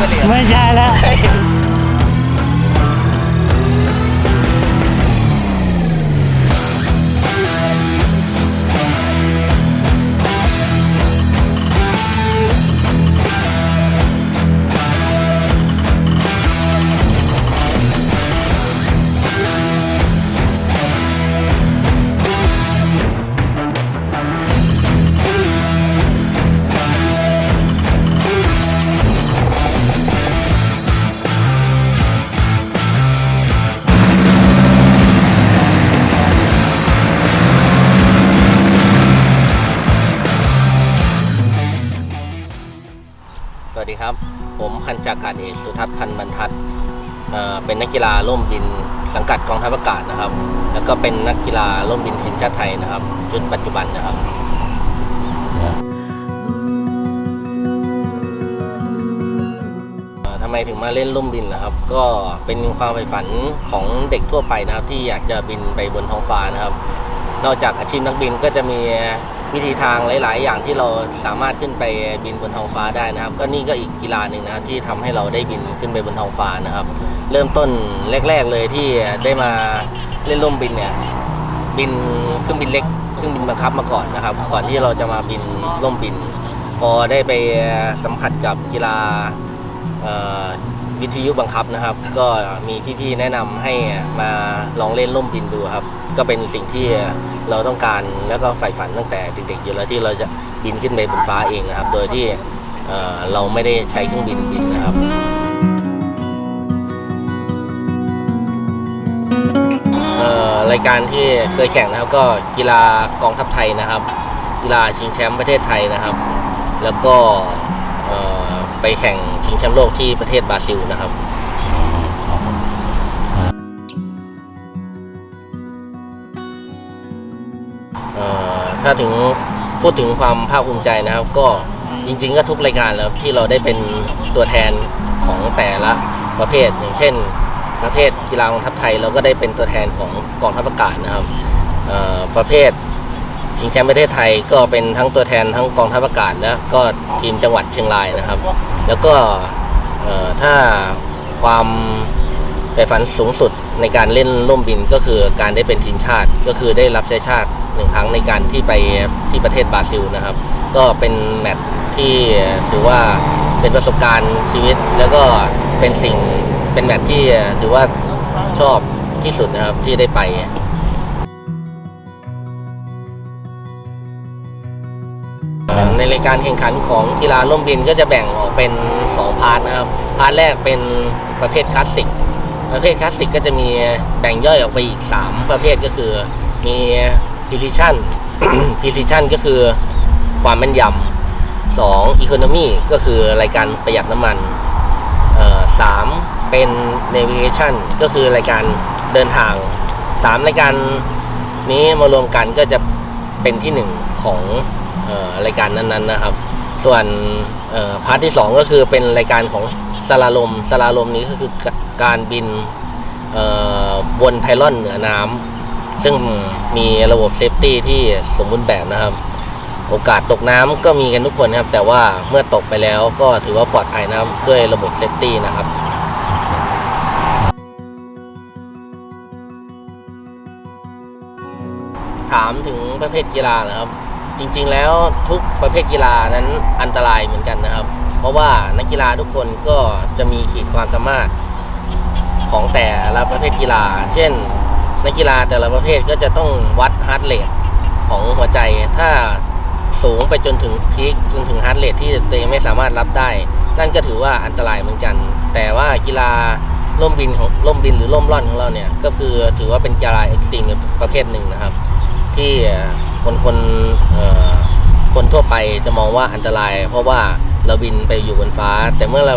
ไป วสวัสดีครับ ผมพันจาการเอกสุทัศน์พันธ์บรรทัดเเป็นนักกีฬาร่มบินสังกัดกองทัพอากาศนะครับ แล้วก็เป็นนักกีฬาร่มบินทีมชาติไทยนะครับจนปัจจุบันนะครับทำไมถึงมาเล่นล่มบินล่ะครับ ก็เป็นความใฝ่ฝันของเด็กทั่วไปนะครับ ที่อยากจะบินไปบนท้องฟ้านะครับ นอกจากอาชีพนักบินก็จะมี วิธีทางหลาย ๆ อย่างที่เราสามารถขึ้นไปบินบนท้องฟ้าได้นะครับ ก็นี่ก็อีกกีฬาหนึ่งนะครับที่ทำให้เราได้บินขึ้นไปบนท้องฟ้านะครับ เริ่มต้นแรก ๆ เลยที่ได้มาเล่นล่มบินเนี่ยบินเครื่องบินเล็กเครื่องบินบังคับมาก่อนนะครับ ก่อนที่เราจะมาบินล่มบิน พอได้ไปสัมผัสกับกีฬาวิทยุบังคับนะครับ ก็มีพี่ ๆ แนะนำให้มาลองเล่นล่มบินดูครับ ก็เป็นสิ่งที่เราต้องการแล้วก็ใฝ่ฝันตั้งแต่เด็กๆอยู่แล้วที่เราจะบินขึ้นไปบนฟ้าเองนะครับ โดยที่เราไม่ได้ใช้เครื่องบินบินนะครับรายการที่เคยแข่งนะครับก็กีฬากองทัพไทยนะครับ กีฬาชิงแชมป์ประเทศไทยนะครับ แล้วก็ไปแข่งชิงแชมป์โลกที่ประเทศบราซิลนะครับ ถ้าถึงพูดถึงความภาคภูมิใจนะครับ ก็จริง ๆ ก็ทุกรายการแล้วที่เราได้เป็นตัวแทนของแต่ละประเภท อย่างเช่น ประเภทกีฬากองทัพไทยเราก็ได้เป็นตัวแทนของกองทัพอากาศนะครับเอ่อประเภทชิงแชมป์ประเทศไทยก็เป็นทั้งตัวแทนทั้งกองทัพอากาศและก็ทีมจังหวัดเชียงรายนะครับ แล้วก็เอ่อถ้าความ ใฝ่ฝันสูงสุดในการเล่นล่มบินก็คือการได้เป็นทีมชาติ ก็คือได้รับใช้ชาติหนึ่งครั้งในการที่ไปที่ประเทศบราซิลนะครับ ก็เป็นแมตช์ที่ถือว่าเป็นประสบการณ์ชีวิต แล้วก็เป็นสิ่งเป็นแมตช์ที่ถือว่าชอบที่สุดนะครับที่ได้ไปในรายการแข่งขันของกีฬาล่มบินก็จะแบ่งออกเป็น 2 พาร์ทนะครับ พาร์ทแรกเป็นประเภทคลาสสิก ประเภทคลาสสิกก็จะมีแบ่งย่อยออกไปอีก 3 ประเภทก็คือมี precision precision ก็คือความแม่นยำสอง economy ก็คือรายการประหยัดน้ำมันสามเป็น navigation ก็คือรายการเดินทางสามรายการนี้มารวมกันก็จะเป็นที่หนึ่งของออรายการนั้นๆนะครับ ส่วนพาร์ทที่2ก็คือเป็นรายการของสลาลมสลาลมนี้ก็คือ การบินเอ่อวนไพลอนเหนือน้ำซึ่งมีระบบเซฟตี้ที่สมบูรณ์แบบนะครับ โอกาสตกน้ำก็มีกันทุกคนครับ แต่ว่าเมื่อตกไปแล้วก็ถือว่าปลอดภัยนะครับด้วยระบบเซฟตี้นะครับถามถึงประเภทกีฬานะครับ จริงๆแล้วทุกประเภทกีฬานั้นอันตรายเหมือนกันนะครับ เพราะว่านักกีฬาทุกคนก็จะมีขีดความสามารถ ของแต่ละประเภทกีฬา เช่น นักกีฬาแต่ละประเภทก็จะต้องวัดฮาร์ดเรทของหัวใจ ถ้าสูงไปจนถึงพีคจนถึงฮาร์ดเรทที่ตัวเองไม่สามารถรับได้ นั่นก็ถือว่าอันตรายเหมือนกัน แต่ว่ากีฬาล่มบินของล่มบินหรือล่มล่อนของเราเนี่ยก็คือถือว่าเป็นกีฬาเอ็กซ์ตรีมประเภทหนึ่งนะครับ ที่คนคนคนทั่วไปจะมองว่าอันตราย เพราะว่าเราบินไปอยู่บนฟ้า แต่เมื่อเรา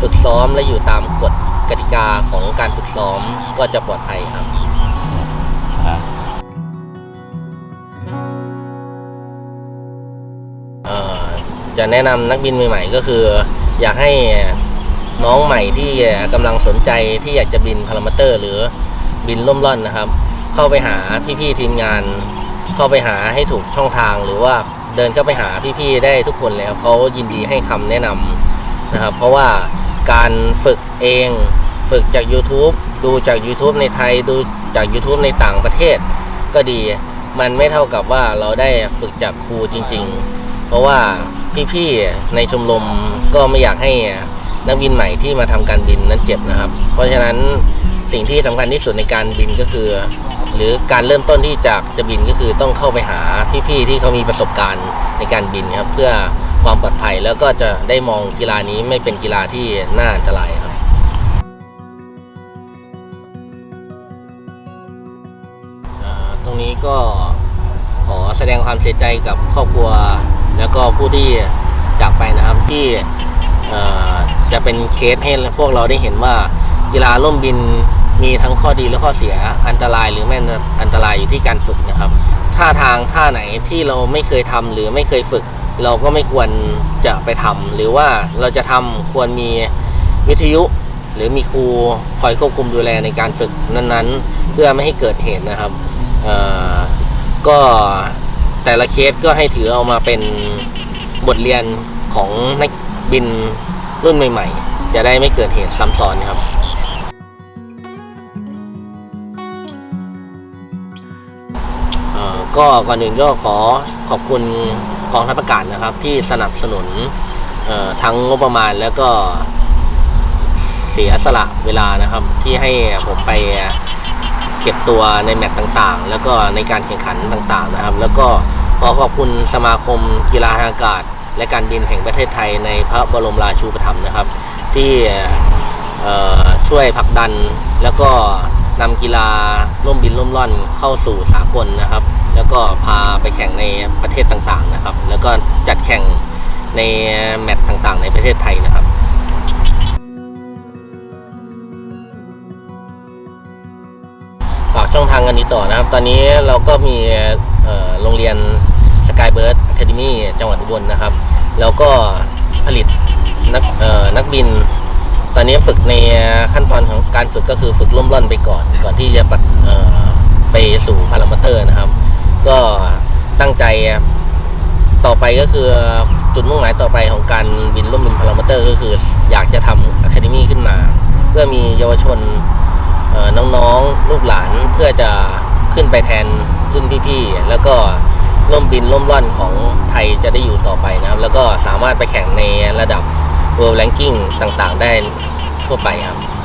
ฝึกซ้อมและอยู่ตามกฎ กติกาของการฝึกซ้อมก็จะปลอดภัยครับเอ่อจะแนะนำนักบินใหม่ๆก็คือ อยากให้น้องใหม่ที่กำลังสนใจที่อยากจะบินพารามิเตอร์ หรือบินล่มล่อนนะครับ เข้าไปหาพี่ๆทีมงาน เข้าไปหาให้ถูกช่องทางหรือว่าเดินเข้าไปหาพี่ๆได้ทุกคนเลยครับเขายินดีให้คำแนะนำนะครับ เพราะว่า การฝึกเอง ฝึกจาก YouTube ดูจาก YouTube ในไทยดูจาก YouTube ในต่างประเทศ ก็ดีมันไม่เท่ากับว่าเราได้ฝึกจากครูจริง ๆ เพราะว่าพี่ๆในชมรมก็ไม่อยากให้นักบินใหม่ที่มาทำการบินนั้นเจ็บนะครับ เพราะฉะนั้นสิ่งที่สำคัญที่สุดในการบินก็คือ หรือการเริ่มต้นที่จากจะบินก็คือต้องเข้าไปหาพี่ๆที่เขามีประสบการณ์ในการบินครับ เพื่อ ความปลอดภัย แล้วก็จะได้มองกีฬานี้ไม่เป็นกีฬาที่น่าอันตรายครับตรงนี้ก็ขอแสดงความเสียใจกับครอบครัว แล้วก็ผู้ที่จากไปนะครับที่จะเป็นเคสให้พวกเราได้เห็นว่ากีฬาล่มบินมีทั้งข้อดีและข้อเสียอันตรายหรือไม่อันตรายอยู่ที่การฝึกนะครับท่าทางท่าไหนที่เราไม่เคยทำหรือไม่เคยฝึก เราก็ไม่ควรจะไปทำหรือว่าเราจะทำควรมีวิทยุ หรือมีครูคอยควบคุมดูแลในการฝึกนั้นๆ เพื่อไม่ให้เกิดเหตุนะครับก็แต่ละเคสก็ให้ถือเอามาเป็นบทเรียนของนักบินรุ่นใหม่ ๆ จะได้ไม่เกิดเหตุซ้ำซ้อนครับเอ่อก็ก่อนอื่นก็ขอขอบคุณ องทัพอากาศนะครับ ที่สนับสนุนทั้งงบประมาณแล้วก็เสียสละเวลานะครับ ที่ให้ผมไปเก็บตัวในแมตช์ต่างๆ แล้วก็ในการแข่งขันต่างๆนะครับ แล้วก็ขอขอบคุณสมาคมกีฬาทางอากาศ และการบินแห่งประเทศไทยในพระบรมราชูปถัมภ์นะครับ ที่ช่วยผลักดันแล้วก็ นำกีฬาร่มบินร่มร่อนเข้าสู่สากลนะครับ แล้วก็พาไปแข่งในประเทศต่างๆนะครับ แล้วก็จัดแข่งในแมตช์ต่างๆ ในประเทศไทยนะครับฝากช่องทางกันนี้ต่อนะครับ ตอนนี้เราก็มีโรงเรียน Skybird Academy จังหวัดอุบลนะครับ แล้วก็ผลิตนักเอ่อนักบิน ตอนนี้ฝึกในขั้นตอนของการฝึกก็คือฝึกล่มร่อนไปก่อน ก่อนที่จะไปสู่พารามิเตอร์นะครับ ก็ตั้งใจต่อไปก็คือจุดมุ่งหมายต่อไปของการบินล่มบินพารามิเตอร์ก็คืออยากจะทำอะคาเดมี่ขึ้นมา เพื่อมีเยาวชนเอ่อน้องๆ ลูกหลานเพื่อจะขึ้นไปแทนรุ่นพี่ๆ แล้วก็ร่มบินร่มร่อนของไทยจะได้อยู่ต่อไปนะครับ แล้วก็สามารถไปแข่งในระดับ World Ranking ต่างๆ ได้ทั่วไปครับ